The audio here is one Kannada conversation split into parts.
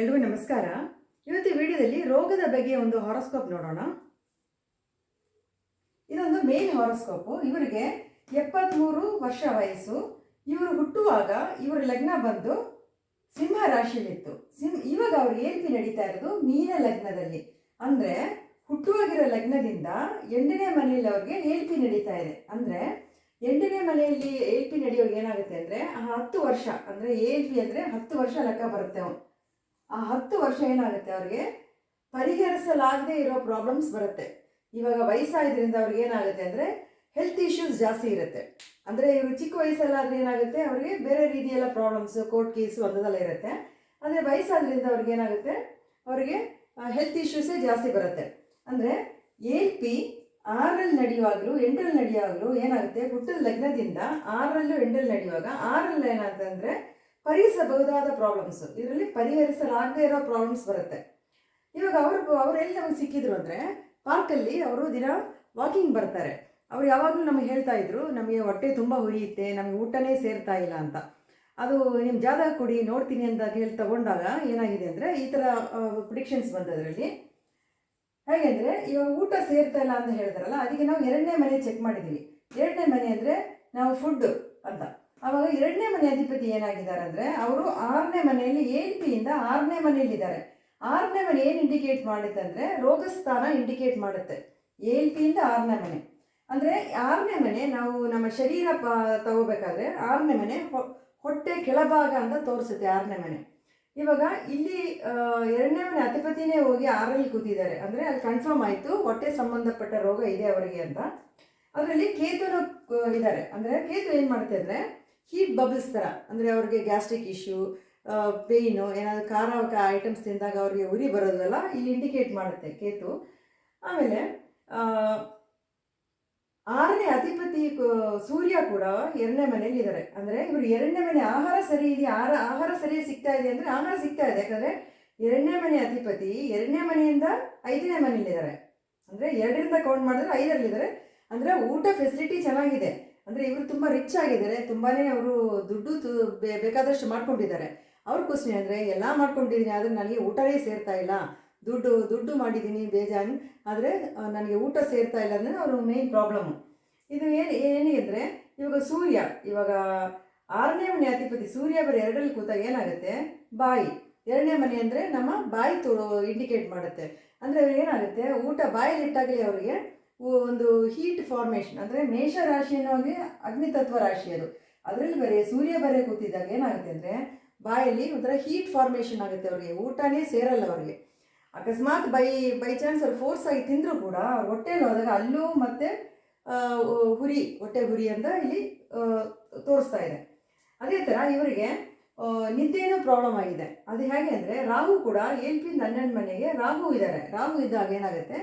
ಎಲ್ರಿಗೂ ನಮಸ್ಕಾರ. ಇವತ್ತು ವಿಡಿಯೋದಲ್ಲಿ ರೋಗದ ಬಗ್ಗೆ ಒಂದು ಹಾರೋಸ್ಕೋಪ್ ನೋಡೋಣ. ಇದೊಂದು ಮೇನ್ ಹಾರೋಸ್ಕೋಪು ಇವರಿಗೆ ಎಪ್ಪತ್ತ್ಮೂರು ವರ್ಷ ವಯಸ್ಸು. ಇವರು ಹುಟ್ಟುವಾಗ ಇವರ ಲಗ್ನ ಬಂದು ಸಿಂಹ ರಾಶಿಯಲ್ಲಿತ್ತು. ಸಿಂ, ಇವಾಗ ಅವ್ರು ಏನ್ ಪಿ ನಡೀತಾ ಇರೋದು? ಮೀನ ಲಗ್ನದಲ್ಲಿ. ಅಂದರೆ ಹುಟ್ಟುವಾಗಿರೋ ಲಗ್ನದಿಂದ ಎಂಟನೇ ಮನೆಯಲ್ಲಿ ಅವ್ರಿಗೆ ಏಲ್ಪಿ ನಡೀತಾ ಇದೆ. ಅಂದರೆ ಎಂಟನೇ ಮನೆಯಲ್ಲಿ ಏಳ್ಪಿ ನಡೆಯೋರ್ಗೆ ಏನಾಗುತ್ತೆ ಅಂದರೆ ಹತ್ತು ವರ್ಷ. ಅಂದರೆ ಏಳ್ಪಿ ಅಂದರೆ ಹತ್ತು ವರ್ಷ ಲೆಕ್ಕ ಬರುತ್ತೆ ಅವ್ನು. ಆ ಹತ್ತು ವರ್ಷ ಏನಾಗುತ್ತೆ ಅವ್ರಿಗೆ? ಪರಿಹರಿಸಲಾಗದೆ ಇರೋ ಪ್ರಾಬ್ಲಮ್ಸ್ ಬರುತ್ತೆ. ಇವಾಗ ವಯಸ್ಸಾದ್ರಿಂದ ಅವ್ರಿಗೆ ಏನಾಗುತ್ತೆ ಅಂದರೆ ಹೆಲ್ತ್ ಇಶ್ಯೂಸ್ ಜಾಸ್ತಿ ಇರುತ್ತೆ. ಅಂದರೆ ಇವರು ಚಿಕ್ಕ ವಯಸ್ಸಲ್ಲಾದ್ರೆ ಏನಾಗುತ್ತೆ? ಅವ್ರಿಗೆ ಬೇರೆ ರೀತಿಯೆಲ್ಲ ಪ್ರಾಬ್ಲಮ್ಸ್ ಕೋರ್ಟ್ ಕೇಸು ಅಂಥದ್ದೆಲ್ಲ ಇರುತ್ತೆ. ಆದರೆ ವಯಸ್ಸಾದ್ರಿಂದ ಅವ್ರಿಗೆ ಏನಾಗುತ್ತೆ? ಅವರಿಗೆ ಹೆಲ್ತ್ ಇಶ್ಯೂಸೇ ಜಾಸ್ತಿ ಬರುತ್ತೆ. ಅಂದರೆ ಎ ಪಿ ಆರಲ್ಲಿ ನಡೆಯುವಾಗಲೂ, ಎಂಟರಲ್ಲಿ ನಡೆಯುವಾಗಲೂ ಏನಾಗುತ್ತೆ? ಹುಟ್ಟದ ಲಗ್ನದಿಂದ ಆರರಲ್ಲೂ ಎಂಟರಲ್ಲಿ ನಡೆಯುವಾಗ ಆರಲ್ಲಿ ಏನಾಗುತ್ತೆ ಅಂದರೆ ಪರಿಹರಿಸಬಹುದಾದ ಪ್ರಾಬ್ಲಮ್ಸ್ ಇದರಲ್ಲಿ ಪರಿಹರಿಸಲಾಗದೇ ಇರೋ ಪ್ರಾಬ್ಲಮ್ಸ್ ಬರುತ್ತೆ. ಇವಾಗ ಅವರು ಅವ್ರು ಎಲ್ಲಿ ನಮಗೆ ಸಿಕ್ಕಿದ್ರು ಅಂದರೆ ಪಾರ್ಕಲ್ಲಿ ಅವರು ದಿನ ವಾಕಿಂಗ್ ಬರ್ತಾರೆ. ಅವ್ರು ಯಾವಾಗಲೂ ನಮಗೆ ಹೇಳ್ತಾ ಇದ್ರು, ನಮಗೆ ಹೊಟ್ಟೆ ತುಂಬ ಹುರಿಯುತ್ತೆ ನಮಗೆ ಊಟನೇ ಸೇರ್ತಾ ಇಲ್ಲ ಅಂತ. ಅದು ನಿಮ್ಮ ಜಾಗ ಕೊಡಿ, ನೋಡ್ತೀನಿ ಅಂತ ಹೇಳಿ ತಗೊಂಡಾಗ ಏನಾಗಿದೆ ಅಂದರೆ, ಈ ಥರ ಪ್ರಿಡಿಕ್ಷನ್ಸ್ ಬಂದದ್ರಲ್ಲಿ. ಹೇಗೆ ಅಂದರೆ, ಇವಾಗ ಊಟ ಸೇರ್ತಾ ಇಲ್ಲ ಅಂತ ಹೇಳ್ತಾರಲ್ಲ, ಅದಕ್ಕೆ ನಾವು ಎರಡನೇ ಮನೆ ಚೆಕ್ ಮಾಡಿದ್ದೀವಿ ಎರಡನೇ ಮನೆ ಅಂದರೆ, ನಾವು ಫುಡ್ ಅಂತ. ಆವಾಗ ಎರಡನೇ ಮನೆ ಅಧಿಪತಿ ಏನಾಗಿದ್ದಾರೆ ಅಂದರೆ ಅವರು ಆರನೇ ಮನೆಯಲ್ಲಿ ಏಳ್ ಪಿಯಿಂದ ಆರನೇ ಮನೆಯಲ್ಲಿದ್ದಾರೆ. ಆರನೇ ಮನೆ ಏನು ಇಂಡಿಕೇಟ್ ಮಾಡುತ್ತೆ ಅಂದರೆ ರೋಗಸ್ಥಾನ ಇಂಡಿಕೇಟ್ ಮಾಡುತ್ತೆ. ಏಲ್ ಪಿಯಿಂದ ಆರನೇ ಮನೆ. ಅಂದರೆ ಆರನೇ ಮನೆ ನಾವು ನಮ್ಮ ಶರೀರ ಪ ತಗೋಬೇಕಾದ್ರೆ ಆರನೇ ಮನೆ ಹೊಟ್ಟೆ ಕೆಳಭಾಗ ಅಂತ ತೋರಿಸುತ್ತೆ ಆರನೇ ಮನೆ. ಇವಾಗ ಇಲ್ಲಿ ಎರಡನೇ ಮನೆ ಅಧಿಪತಿನೇ ಹೋಗಿ ಆರಲ್ಲಿ ಕೂತಿದ್ದಾರೆ. ಅಂದರೆ ಅಲ್ಲಿ ಕನ್ಫರ್ಮ್ ಆಯಿತು, ಹೊಟ್ಟೆ ಸಂಬಂಧಪಟ್ಟ ರೋಗ ಇದೆ ಅವರಿಗೆ ಅಂತ. ಅದರಲ್ಲಿ ಕೇತುನು ಇದ್ದಾರೆ. ಅಂದರೆ ಕೇತು ಏನು ಮಾಡುತ್ತೆ ಅಂದರೆ ಹೀಟ್ ಬಬಲ್ಸ್ ಥರ ಅಂದರೆ ಅವ್ರಿಗೆ ಗ್ಯಾಸ್ಟ್ರಿಕ್ ಇಶ್ಯೂ ಪೇಯ್ನು, ಏನಾದರೂ ಖಾರ ಐಟಮ್ಸ್ ತಿಂದಾಗ ಅವ್ರಿಗೆ ಉರಿ ಬರೋದಲ್ಲ ಇಲ್ಲಿ ಇಂಡಿಕೇಟ್ ಮಾಡುತ್ತೆ ಕೇತು. ಆಮೇಲೆ ಆರನೇ ಅಧಿಪತಿ ಸೂರ್ಯ ಕೂಡ ಎರಡನೇ ಮನೆಯಲ್ಲಿ ಇದ್ದಾರೆ ಅಂದರೆ ಇವರು ಎರಡನೇ ಮನೆ ಆಹಾರ ಸರಿ ಇದೆಯಾ? ಆಹಾರ ಆಹಾರ ಸರಿ ಸಿಗ್ತಾ ಇದೆ ಅಂದರೆ ಆಹಾರ ಸಿಗ್ತಾ ಇದೆ. ಯಾಕಂದರೆ ಎರಡನೇ ಮನೆ ಅಧಿಪತಿ ಎರಡನೇ ಮನೆಯಿಂದ ಐದನೇ ಮನೆಯಲ್ಲಿದ್ದಾರೆ. ಅಂದರೆ ಎರಡರಿಂದ ಕೌಂಟ್ ಮಾಡಿದ್ರೆ ಐದರಲ್ಲಿದ್ದಾರೆ. ಅಂದರೆ ಊಟ ಫೆಸಿಲಿಟಿ ಚೆನ್ನಾಗಿದೆ. ಅಂದರೆ ಇವರು ತುಂಬ ರಿಚ್ ಆಗಿದ್ದಾರೆ ತುಂಬಾ ಅವರು ದುಡ್ಡು ಬೇಕಾದಷ್ಟು ಮಾಡ್ಕೊಂಡಿದ್ದಾರೆ. ಅವ್ರ ಕ್ವಶನ್ ಅಂದರೆ ಎಲ್ಲ ಮಾಡ್ಕೊಂಡಿದ್ದೀನಿ ಆದರೆ ನನಗೆ ಊಟವೇ ಸೇರ್ತಾ ಇಲ್ಲ. ದುಡ್ಡು ದುಡ್ಡು ಮಾಡಿದ್ದೀನಿ ಬೇಜಾನ್. ಆದರೆ ನನಗೆ ಊಟ ಸೇರ್ತಾ ಇಲ್ಲ ಅಂದರೆ ಅವ್ರ ಮೇನ್ ಪ್ರಾಬ್ಲಮ್ಮು ಇದು ಏನು ಏನಿದ್ರೆ ಇವಾಗ ಸೂರ್ಯ, ಇವಾಗ ಆರನೇ ಮನೆ ಅಧಿಪತಿ ಸೂರ್ಯ ಬರೀ ಎರಡರಲ್ಲಿ ಕೂತಾಗ ಏನಾಗುತ್ತೆ? ಬಾಯಿ. ಎರಡನೇ ಮನೆ ಅಂದರೆ ನಮ್ಮ ಬಾಯಿ ತೋ ಇಂಡಿಕೇಟ್ ಮಾಡುತ್ತೆ. ಅಂದರೆ ಏನಾಗುತ್ತೆ? ಊಟ ಬಾಯಲ್ಲಿಟ್ಟಾಗಲೇ ಅವರಿಗೆ ಒಂದು ಹೀಟ್ ಫಾರ್ಮೇಷನ್ ಅಂದರೆ ಮೇಷ ರಾಶಿ ಅನ್ನೋಗೆ ಅಗ್ನಿತತ್ವ ರಾಶಿ ಅದು. ಅದರಲ್ಲಿ ಬರೀ ಸೂರ್ಯ ಬರೆ ಕೂತಿದ್ದಾಗ ಏನಾಗುತ್ತೆ ಅಂದರೆ, ಬಾಯಲ್ಲಿ ಒಂಥರ ಹೀಟ್ ಫಾರ್ಮೇಷನ್ ಆಗುತ್ತೆ ಅವರಿಗೆ, ಊಟನೇ ಸೇರಲ್ಲ ಅವರಿಗೆ. ಅಕಸ್ಮಾತ್ ಬೈ ಬೈ ಚಾನ್ಸ್ ಅವ್ರು ಫೋರ್ಸ್ ಆಗಿ ತಿಂದರೂ ಕೂಡ ಹೊಟ್ಟೆಯಲ್ಲಿ ಹೋದಾಗ ಅಲ್ಲೂ ಮತ್ತೆ ಹುರಿ, ಹೊಟ್ಟೆ ಹುರಿ ಅಂತ ಇಲ್ಲಿ ತೋರಿಸ್ತಾ ಇದೆ. ಅದೇ ಥರ ಇವರಿಗೆ ನಿದ್ದೆಯೂ ಪ್ರಾಬ್ಲಮ್ ಆಗಿದೆ. ಅದು ಹೇಗೆ ಅಂದರೆ, ರಾಹು ಕೂಡ ಎಲ್ ಪಿ ಹನ್ನೆರಡು ಮನೆಗೆ ರಾಹು ಇದ್ದಾರೆ ರಾಹು ಇದ್ದಾಗ ಏನಾಗುತ್ತೆ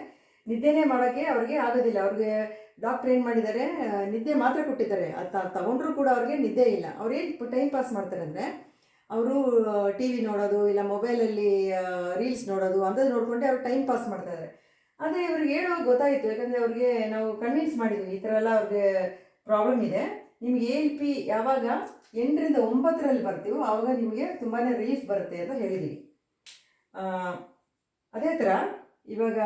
ನಿದ್ದೆನೇ ಮಾಡೋಕ್ಕೆ ಅವ್ರಿಗೆ ಆಗೋದಿಲ್ಲ. ಅವ್ರಿಗೆ ಡಾಕ್ಟ್ರ್ ಏನು ಮಾಡಿದ್ದಾರೆ ನಿದ್ದೆ ಮಾತ್ರ ಕೊಟ್ಟಿದ್ದಾರೆ. ಅದು ತಗೊಂಡ್ರೂ ಕೂಡ ಅವ್ರಿಗೆ ನಿದ್ದೆ ಇಲ್ಲ. ಅವ್ರು ಏನು ಟೈಮ್ ಪಾಸ್ ಮಾಡ್ತಾರೆ ಅಂದರೆ ಅವರು ಟಿ ವಿ ನೋಡೋದು, ಇಲ್ಲ ಮೊಬೈಲಲ್ಲಿ ರೀಲ್ಸ್ ನೋಡೋದು ಅಂಥದ್ದು ನೋಡ್ಕೊಂಡೆ ಅವ್ರು ಟೈಮ್ ಪಾಸ್ ಮಾಡ್ತಾ ಇದ್ದಾರೆ ಆದರೆ ಇವ್ರಿಗೆ ಹೇಳೋ ಗೊತ್ತಾಯಿತು. ಯಾಕಂದರೆ ಅವ್ರಿಗೆ ನಾವು ಕನ್ವಿನ್ಸ್ ಮಾಡಿದ್ವಿ. ಈ ಥರ ಎಲ್ಲ ಅವ್ರಿಗೆ ಪ್ರಾಬ್ಲಮ್ ಇದೆ. ನಿಮ್ಗೆ ಎಲ್ ಪಿ ಯಾವಾಗ ಎಂಟರಿಂದ ಒಂಬತ್ತರಲ್ಲಿ ಬರ್ತೀವೋ ಆವಾಗ ನಿಮಗೆ ತುಂಬಾ ರಿಲೀಫ್ ಬರುತ್ತೆ ಅಂತ ಹೇಳಿದ್ದೀವಿ ಅದೇ ಥರ ಇವಾಗ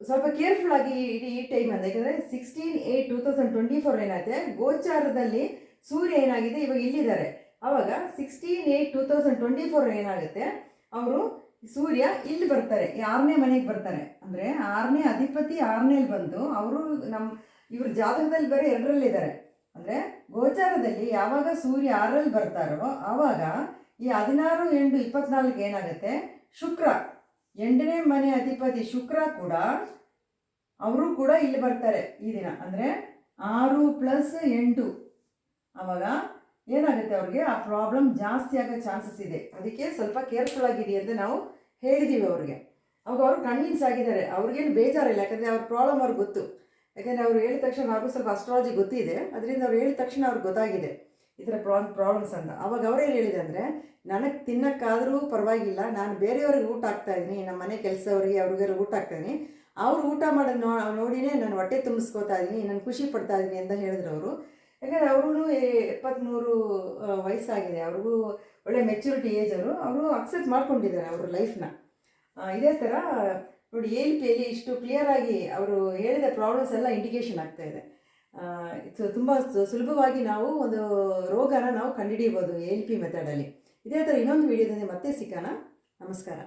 ಸ್ವಲ್ಪ ಕೇರ್ಫುಲ್ ಆಗಿ ಇಡೀ ಈ ಟೈಮ್ ಅಂತ ಯಾಕಂದರೆ sixteen eight two thousand twenty four ಏನಾಗುತ್ತೆ ಗೋಚಾರದಲ್ಲಿ ಸೂರ್ಯ ಏನಾಗಿದೆ? ಇವಾಗ ಇಲ್ಲಿದ್ದಾರೆ. ಆವಾಗ sixteen eight two thousand twenty four ಏನಾಗುತ್ತೆ? ಅವರು ಸೂರ್ಯ ಇಲ್ಲಿ ಬರ್ತಾರೆ. ಆರನೇ ಮನೆಗೆ ಬರ್ತಾರೆ. ಅಂದರೆ ಆರನೇ ಅಧಿಪತಿ ಆರನೇಲಿ ಬಂದು ಅವರು ನಮ್ಮ ಇವ್ರ ಜಾತಕದಲ್ಲಿ ಬೇರೆ ಎರಡರಲ್ಲಿದ್ದಾರೆ ಅಂದರೆ ಗೋಚಾರದಲ್ಲಿ ಯಾವಾಗ ಸೂರ್ಯ ಆರಲ್ಲಿ ಬರ್ತಾರೋ ಆವಾಗ ಈ ಹದಿನಾರು ಎಂಟು ಇಪ್ಪತ್ನಾಲ್ಕು ಏನಾಗುತ್ತೆ? ಶುಕ್ರ. ಎಂಟನೇ ಮನೆ ಅಧಿಪತಿ ಶುಕ್ರ ಕೂಡ ಅವರು ಕೂಡ ಇಲ್ಲಿ ಬರ್ತಾರೆ ಈ ದಿನ. ಅಂದರೆ ಆರು ಪ್ಲಸ್ ಎಂಟು. ಆವಾಗ ಏನಾಗುತ್ತೆ ಅವ್ರಿಗೆ? ಆ ಪ್ರಾಬ್ಲಮ್ ಜಾಸ್ತಿ ಆಗೋ ಚಾನ್ಸಸ್ ಇದೆ. ಅದಕ್ಕೆ ಸ್ವಲ್ಪ ಕೇರ್ಫುಲ್ ಆಗಿರಿ ಅಂತ ನಾವು ಹೇಳಿದ್ದೀವಿ ಅವ್ರಿಗೆ. ಅವಾಗ ಅವರು ಕನ್ವಿನ್ಸ್ ಆಗಿದ್ದಾರೆ. ಅವ್ರಿಗೇನು ಬೇಜಾರಿಲ್ಲ. ಯಾಕಂದರೆ ಅವ್ರ ಪ್ರಾಬ್ಲಮ್ ಅವ್ರಿಗೆ ಗೊತ್ತು. ಯಾಕಂದರೆ ಅವ್ರು ಹೇಳಿದ ತಕ್ಷಣ ಅವ್ರಿಗೂ ಸ್ವಲ್ಪ ಅಸ್ಟ್ರಾಲಜಿ ಗೊತ್ತಿದೆ. ಅದರಿಂದ ಅವ್ರು ಹೇಳಿದ ತಕ್ಷಣ ಅವ್ರಿಗೆ ಗೊತ್ತಾಗಿದೆ. ಈ ಥರ ಪ್ರಾ ಪ್ರಾಬ್ಲಮ್ಸ್ ಅಂತ. ಅವಾಗ ಅವ್ರೇನು ಹೇಳಿದೆ ಅಂದರೆ, ನನಗೆ ತಿನ್ನೋಕ್ಕಾದರೂ ಪರವಾಗಿಲ್ಲ, ನಾನು ಬೇರೆಯವ್ರಿಗೆ ಊಟ ಹಾಕ್ತಾ ಇದ್ದೀನಿ ನಮ್ಮ ಮನೆ ಕೆಲಸವ್ರಿಗೆ, ಅವ್ರಿಗೆಲ್ಲ ಊಟ ಹಾಕ್ತಾಯಿದ್ದೀನಿ ಅವ್ರು ಊಟ ಮಾಡೋದು ನೋ, ನೋಡಿನೇ ನಾನು ಹೊಟ್ಟೆ ತುಂಬಿಸ್ಕೋತಾ ಇದ್ದೀನಿ ನಾನು ಖುಷಿ ಪಡ್ತಾ ಇದ್ದೀನಿ ಅಂತ ಹೇಳಿದ್ರು ಅವರು. ಯಾಕಂದರೆ ಅವ್ರಿಗೂ ಎಪ್ಪತ್ತ್ಮೂರು ವಯಸ್ಸಾಗಿದೆ. ಅವ್ರಿಗೂ ಒಳ್ಳೆ ಮೆಚುರಿಟಿ ಏಜ್ ಅವರು. ಅವರು ಅಕ್ಸೆಪ್ಟ್ ಮಾಡ್ಕೊಂಡಿದ್ದಾರೆ ಅವ್ರ ಲೈಫ್ನ ಇದೇ ಥರ ನೋಡಿ ಎಲ್ ಪಿಯಲ್ಲಿ ಇಷ್ಟು ಕ್ಲಿಯರಾಗಿ ಅವರು ಹೇಳಿದ ಪ್ರಾಬ್ಲಮ್ಸ್ ಎಲ್ಲ ಇಂಡಿಕೇಶನ್ ಆಗ್ತಾಯಿದೆ ತುಂಬ ಸುಲಭವಾಗಿ ನಾವು ಒಂದು ರೋಗನ ನಾವು ಕಂಡುಹಿಡಿಯಬಹುದು ಎಲ್ ಪಿ ಮೆಥಡಲ್ಲಿ ಇದೇ ಥರ ಇನ್ನೊಂದು ವಿಡಿಯೋದಲ್ಲಿ ಮತ್ತೆ ಸಿಕ್ಕೋಣ ನಮಸ್ಕಾರ.